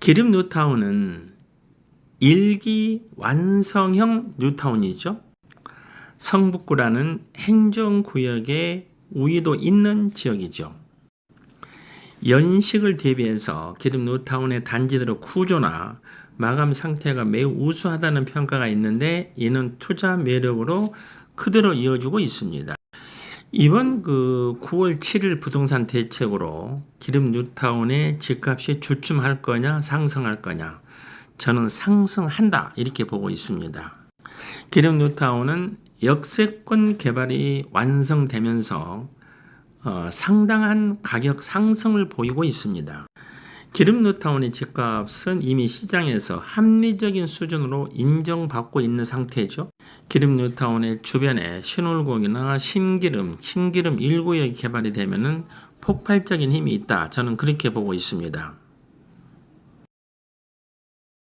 기름 뉴타운은 일기 완성형 뉴타운이죠. 성북구라는 행정구역에 우위도 있는 지역이죠. 연식을 대비해서 기름 뉴타운의 단지들의 구조나 마감 상태가 매우 우수하다는 평가가 있는데 이는 투자 매력으로 그대로 이어지고 있습니다. 이번 그 9월 7일 부동산 대책으로 기름 뉴타운의 집값이 주춤할 거냐 상승할 거냐 저는 상승한다 이렇게 보고 있습니다. 기름 뉴타운은 역세권 개발이 완성되면서 어, 상당한 가격 상승을 보이고 있습니다. 기름 뉴타운의 집값은 이미 시장에서 합리적인 수준으로 인정받고 있는 상태죠. 기름 뉴타운의 주변에 신월곡이나 신기름, 신기름 1구역이 개발이 되면은 폭발적인 힘이 있다. 저는 그렇게 보고 있습니다.